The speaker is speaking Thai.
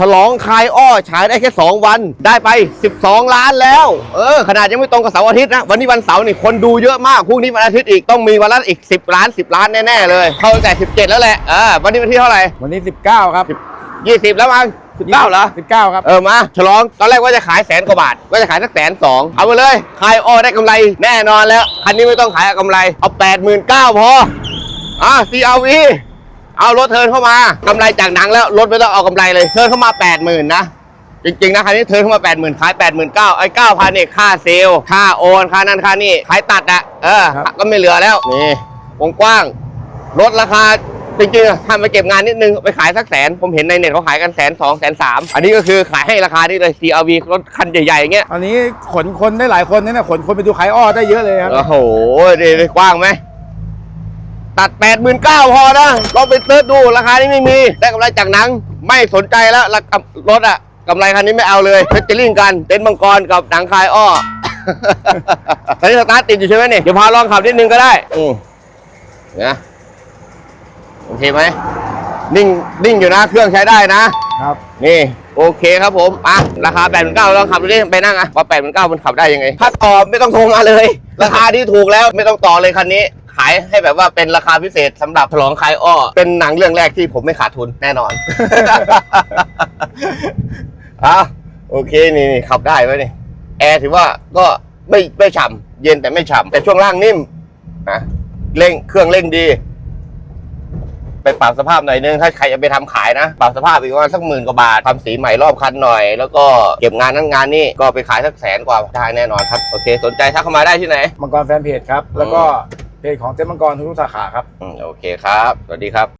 ฉลองคลายอ้อฉายได้แค่ 2 วันได้ไป 12 ล้านแล้ว เออขนาดยังไม่ตรงกับเสาร์อาทิตย์นะวันนี้วันเสาร์นี่คนดูเยอะมากพรุ่งนี้วันอาทิตย์อีกต้องมีวันละอีก 10 ล้าน 10 ล้านแน่ๆเลยเข้าตั้งแต่ 17 แล้วแหละเออวันนี้วันที่เท่าไหร่วันนี้ 19 ครับ 20 แล้วมั้ง19เหรอ19ครับ เออ มา ฉลอง ตอนแรกว่าจะขายแสนกว่าบาท ว่าจะขายสักแสนสองเอาไปเลยขายอ้อได้กำไรแน่นอนแล้ว คันนี้ไม่ต้องขายเอากำไร เอาแปดหมื่นเก้าพอ อะ CRV เอารถเทิร์นเข้ามากำไรจากหนังแล้วรถไม่ต้องเอากำไรเลยเทิร์นเข้ามาแปดหมื่นนะจริงๆนะคันนี้เทิร์นเข้ามาแปดหมื่นขายแปดหมื่นเก้าไอ้เก้าพันเนี่ยค่าเซลล์ค่าโอนค่านั้นค่านี่ขายตัดอะเออครับก็ไม่เหลือแล้วนี่วงกว้างรถราคาจริงๆอะถ้ามาเก็บงานนิดนึง ไปขายสักแสน ผมเห็นในเน็ตเขาขายกันแสนสองแสนสามอันนี้ก็คือขายให้ราคานี้เลย CRV รถคันใหญ่ๆอย่างเงี้ย อันนี้ขนคนได้หลายคนนะเนี่ยขนคนไปดูขายอ้อได้เยอะเลยครับ โอ้โหดีดีกว้างไหม ตัด 8 9 0 0 0พอนะลองไปเสิร์ชดูราคานี้ไม่มี ได้กำไรจากหนัง ไม่สนใจแล้วราคารถอะกำไรคันนี้ไม่เอาเลยเพชรจะลิงกันเต็นท์มังกรกับหนังคลายอ้อตอนนี้สตาร์ทติดอยู่ใช่ไหมเนี่ยเดี๋ยวพาลองขับนิดนึงก็ได้อืมเนี่ยโอเคไหมนิ่งนิ่งอยู่นะเครื่องใช้ได้นะครับนี่โอเคครับผมอะราคา8ปดหมื่นเก้าลองขับดูดิไปนั่งอะว่า8ปดหมื่นเก้ามันขับได้ยังไงถ้าต่อไม่ต้องโทรมาเลย ราคาที่ถูกแล้วไม่ต้องต่อเลยคันนี้ขายให้แบบว่าเป็นราคาพิเศษสำหรับฉลองคลายอ้อ เป็นหนังเรื่องแรกที่ผมไม่ขาดทุนแน่นอน อะโอเคนี่นี่ขับได้ไหมนี่แอร์ถือว่าก็ไม่ไม่ฉ่ำเย็นแต่ไม่ฉ่ำแต่ช่วงล่างนิ่มนะเร่งเครื่องเร่งดี ไปปรับสภาพหน่อยนึงถ้าใครจะไปทำขายนะ ปรับสภาพอีกประมาณสักหมื่นกว่าบาททำสีใหม่รอบคันหน่อย แล้วก็เก็บงานนั้นงานนี่ก็ไปขายสักแสนกว่าได้แน่นอนครับ โอเค สนใจทักเข้ามาได้ที่ไหนมังกรแฟนเพจครับ แล้วก็ เพจของเต้นมังกรทุกๆสาขาครับ อืมโอเคครับ สวัสดีครับ